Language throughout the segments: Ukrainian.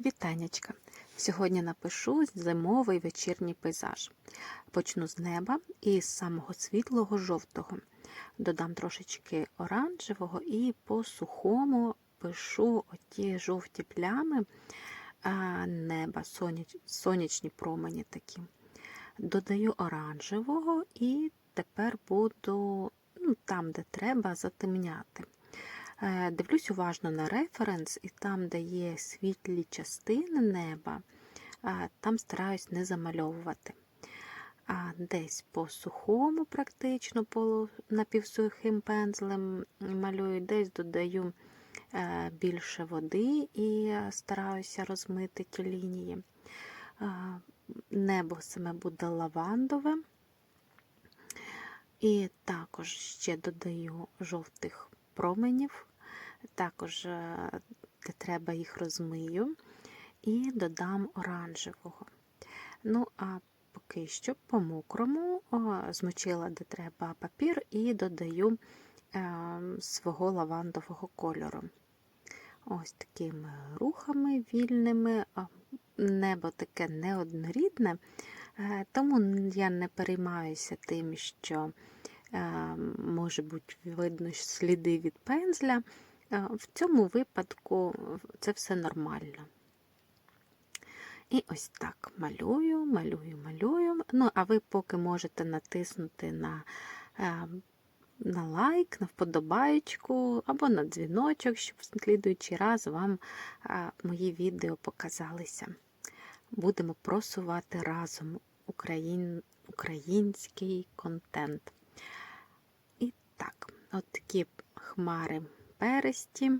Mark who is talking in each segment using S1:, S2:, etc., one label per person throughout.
S1: Вітанечка! Сьогодні напишу зимовий вечірній пейзаж. Почну з неба і з самого світлого жовтого. Додам трошечки оранжевого і по сухому пишу оті жовті плями неба, соняч, сонячні промені такі. Додаю оранжевого і тепер буду ну, там, де треба, затемняти. Е, Дивлюсь уважно на референс, і там, де є світлі частини неба, е, там стараюсь не замальовувати. А десь по сухому, практично, по напівсухим пензлем малюю, десь додаю е, більше води і стараюся розмити ті лінії. Небо саме буде лавандове. І також ще додаю жовтих променів, також е, де треба їх розмию, і додам оранжевого. Ну, а поки що по мокрому о, змочила, де треба папір, і додаю е, свого лавандового кольору. Ось такими рухами вільними. Небо таке неоднорідне, е, тому я не переймаюся тим, що може бути видно сліди від пензля. Е, В цьому випадку це все нормально. І ось так малюю, малюю, малюю. Ну, а ви поки можете натиснути на е, на лайк, на вподобайку або на дзвіночок, щоб в слідуючий раз вам е, мої відео показалися. Будемо просувати разом україн, український контент. Так, от такі хмари пересті.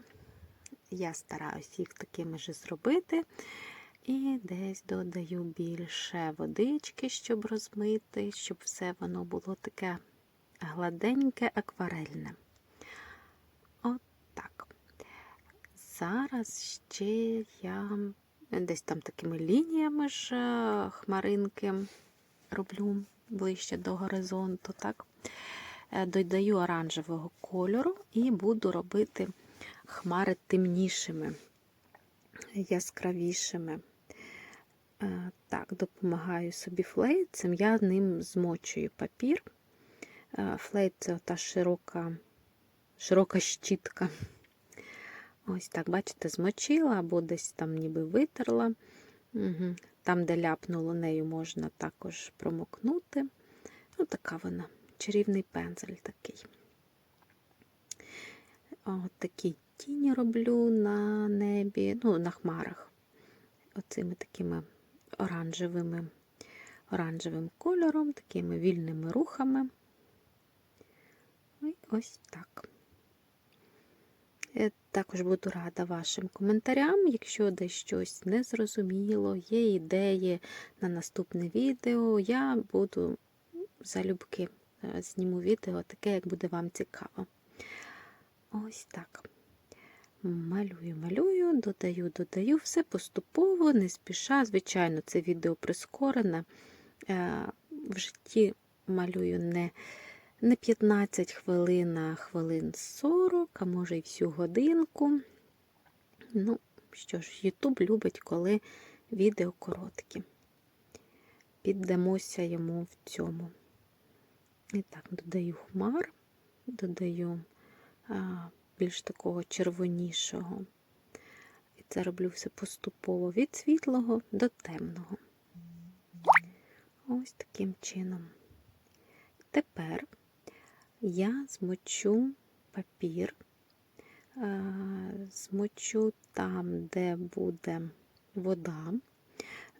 S1: Я стараюсь їх такими ж зробити. І десь додаю більше водички, щоб розмити, щоб все воно було таке гладеньке, акварельне. От так. Зараз ще я десь там такими лініями ж е, хмаринки роблю ближче до горизонту. так. Е, Додаю оранжевого кольору і буду робити хмари темнішими, яскравішими. Е, Так, допомагаю собі флейцем, я ним змочую папір. Е, Флейт це та широка, широка щітка. Ось так, бачите, змочила або десь там ніби витерла. Угу. Там, де ляпнуло, нею можна також промокнути. Ну, така вона, чарівний пензель такий. От такі тіні роблю на небі, ну, на хмарах. Оцими такими оранжевими, оранжевим кольором, такими вільними рухами. І ось так. Я також буду рада вашим коментарям, якщо десь щось незрозуміло, є ідеї на наступне відео, я буду залюбки е, зніму відео, таке, як буде вам цікаво. Ось так. Малюю, малюю, додаю, додаю, все поступово, не спіша. Звичайно, це відео прискорене. Е, В житті малюю не не 15 хвилин, а хвилин 40, а може і всю годинку. Ну, що ж, Ютуб любить, коли відео короткі. Піддамося йому в цьому. І так, додаю хмар, додаю а, більш такого червонішого. І це роблю все поступово від світлого до темного. Ось таким чином. Тепер я змочу папір, змочу там, де буде вода,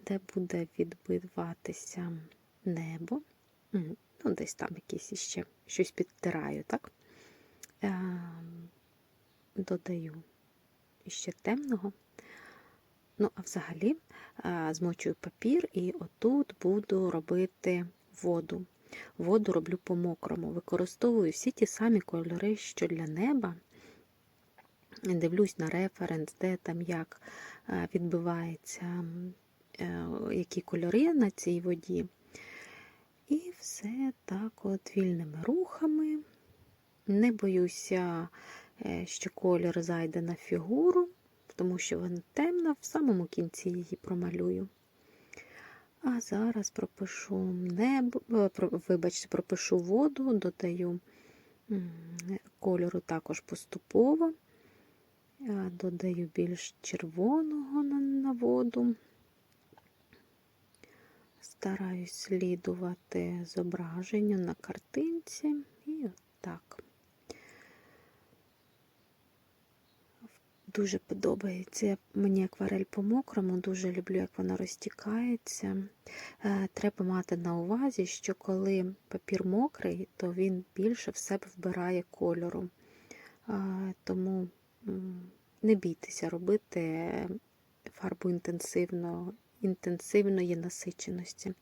S1: де буде відбиватися небо. Ну, десь там якісь іще щось підтираю, так? Додаю іще темного. Ну, а взагалі змочую папір і отут буду робити воду. Воду роблю по мокрому. Використовую всі ті самі кольори, що для неба. Дивлюсь на референс, де там як відбивається, які кольори на цій воді. І все так от вільними рухами. Не боюся, е, що колір зайде на фігуру. тому що вона темна, в самому кінці її промалюю. А зараз пропишу небо, е, вибачте, пропишу воду, додаю кольору також поступово. Е, Додаю більш червоного на, на воду. Стараюсь слідувати зображенню на картинці і отак. Дуже подобається мені акварель по-мокрому, дуже люблю, як вона розтікається. Е, Треба мати на увазі, що коли папір мокрий, то він більше в себе вбирає кольору. Е, Тому не бійтеся робити фарбу інтенсивно, інтенсивної насиченості.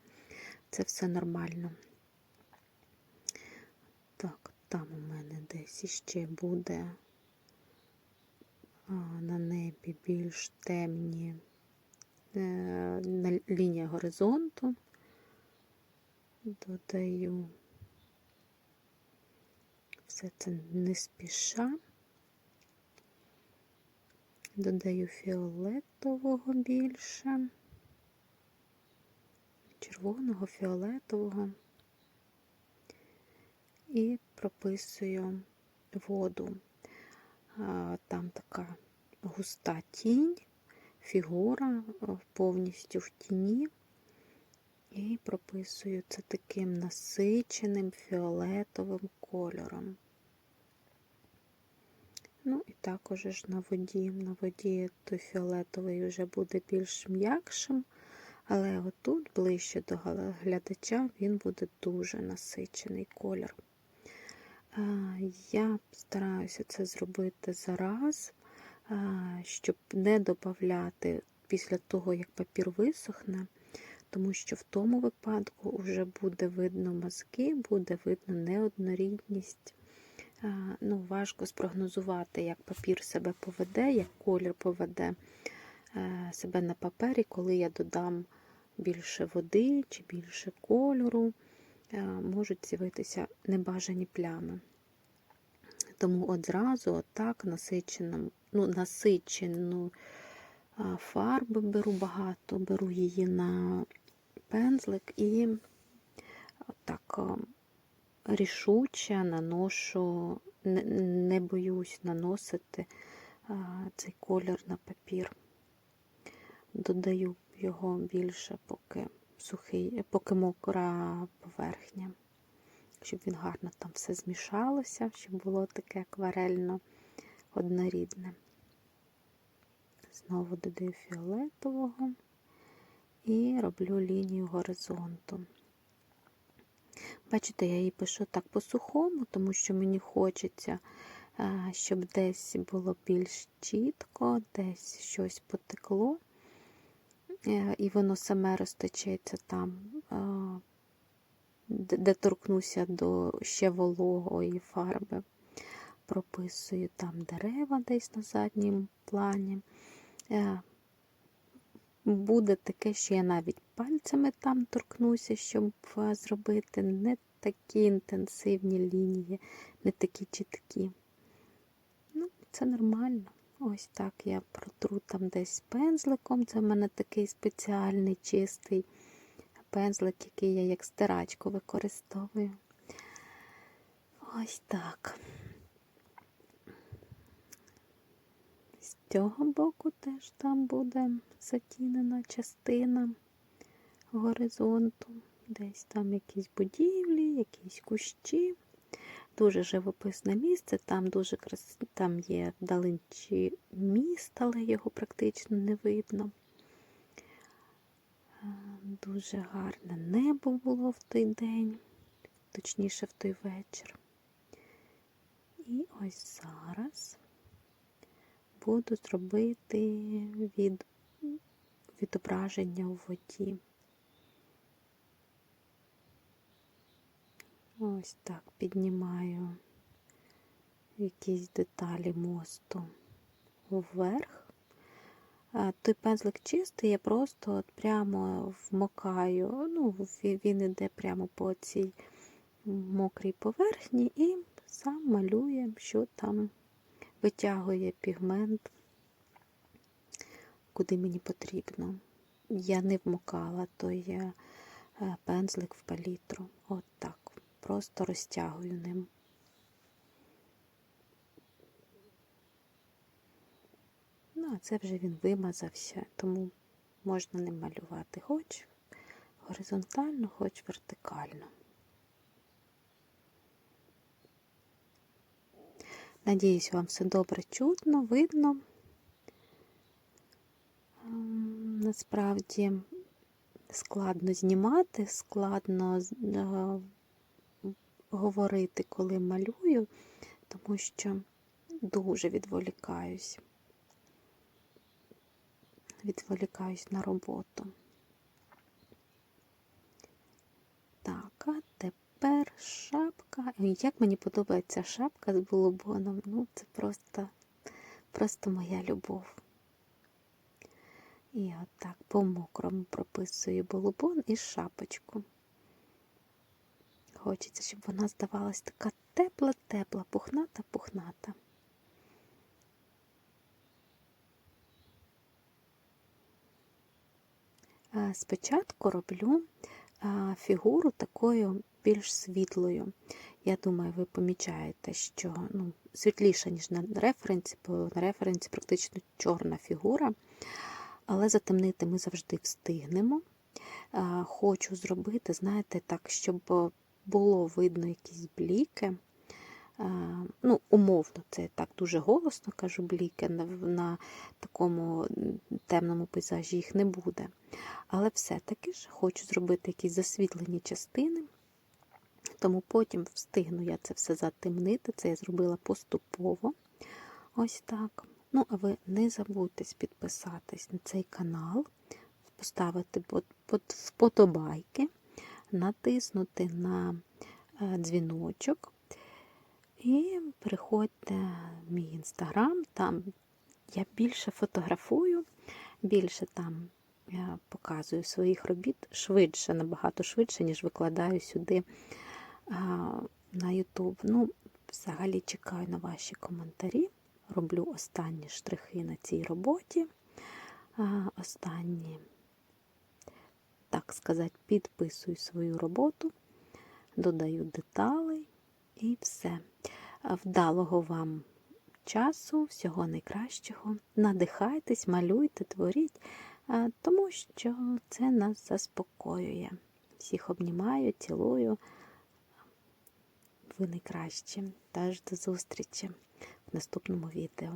S1: Це все нормально. Так, там у мене десь іще буде на небі більш темні е, лінія горизонту. Додаю все це не спіша. Додаю фіолетового більше, червоного, фіолетового і прописую воду. Там така густа тінь, фігура повністю в тіні. І прописую це таким насиченим фіолетовим кольором. Ну і також на воді. На воді той фіолетовий вже буде більш м'якшим, але отут, ближче до глядача, він буде дуже насичений колір. Я стараюся це зробити зараз, щоб не додати після того, як папір висохне, тому що в тому випадку вже буде видно мазки, буде видно неоднорідність. Ну, Важко спрогнозувати, як папір себе поведе, як колір поведе себе на папері, коли я додам більше води чи більше кольору, е, можуть з'явитися небажані плями. Тому одразу отак насичену, ну, насичену фарби беру багато, беру її на пензлик і отак рішуче наношу, не боюсь наносити цей колір на папір. Додаю його більше, поки сухий, поки мокра поверхня, щоб він гарно там все змішалося, щоб було таке акварельно однорідне. Знову додаю фіолетового і роблю лінію горизонту. Бачите, я її пишу так по-сухому, тому що мені хочеться, щоб десь було більш чітко, десь щось потекло, е, і воно саме розтечеться там, де торкнуся до ще вологої фарби. Прописую там дерева десь на задньому плані. Е, буде таке, що я навіть пальцями там торкнуся, щоб зробити не такі інтенсивні лінії, не такі чіткі. Ну, це нормально. Ось так я протру там десь пензликом. Це в мене такий спеціальний чистий пензлик, який я як стирачку використовую. Ось так. З цього боку теж там буде затінена частина горизонту. Десь там якісь будівлі, якісь кущі. Дуже живописне місце, там дуже крас... там є вдалинчі міст, але його практично не видно. Дуже гарне небо було в той день, точніше в той вечір. І ось зараз буду зробити від відображення у воді. Ось так піднімаю якісь деталі мосту вверх. Той пензлик чистий, я просто от прямо вмокаю, ну, він іде прямо по цій мокрій поверхні і сам малює, що там витягує пігмент куди мені потрібно. Я не вмокала той е, пензлик в палітру. От так. Просто розтягую ним. Ну, а це вже він вимазався, тому можна ним малювати хоч горизонтально, хоч вертикально. Надіюсь, вам все добре чутно, видно. Ем, Насправді складно знімати, складно е, говорити, коли малюю, тому що дуже відволікаюсь. Відволікаюсь на роботу. Так, а тепер шапка. Як мені подобається шапка з булобоном. Ну, це просто, просто моя любов. І отак по мокрому прописую булобон і шапочку. Хочеться, щоб вона здавалась така тепла-тепла, пухната-пухната. Спочатку роблю фігуру такою більш світлою. Я думаю, ви помічаєте, що ну, світліша, ніж на референсі, бо на референсі практично чорна фігура. Але затемнити ми завжди встигнемо. Хочу зробити, знаєте, так, щоб було видно якісь бліки. Ну, умовно, це так дуже голосно кажу, бліки на, на такому темному пейзажі їх не буде. Але все-таки ж хочу зробити якісь засвітлені частини, тому потім встигну я це все затемнити. Це я зробила поступово. Ось так. Ну, а ви не забудьте підписатись на цей канал, поставити под- под- вподобайки, натиснути на е, дзвіночок. І переходьте в мій інстаграм, там я більше фотографую, більше там я показую своїх робіт швидше, набагато швидше, ніж викладаю сюди на YouTube. Ну, взагалі чекаю на ваші коментарі. Роблю останні штрихи на цій роботі. Останні, сказати, підписую свою роботу, додаю деталей і все. Вдалого вам часу, всього найкращого. Надихайтесь, малюйте, творіть, тому що це нас заспокоює. Всіх обнімаю, цілую. Ви найкращі. Тож до зустрічі в наступному відео.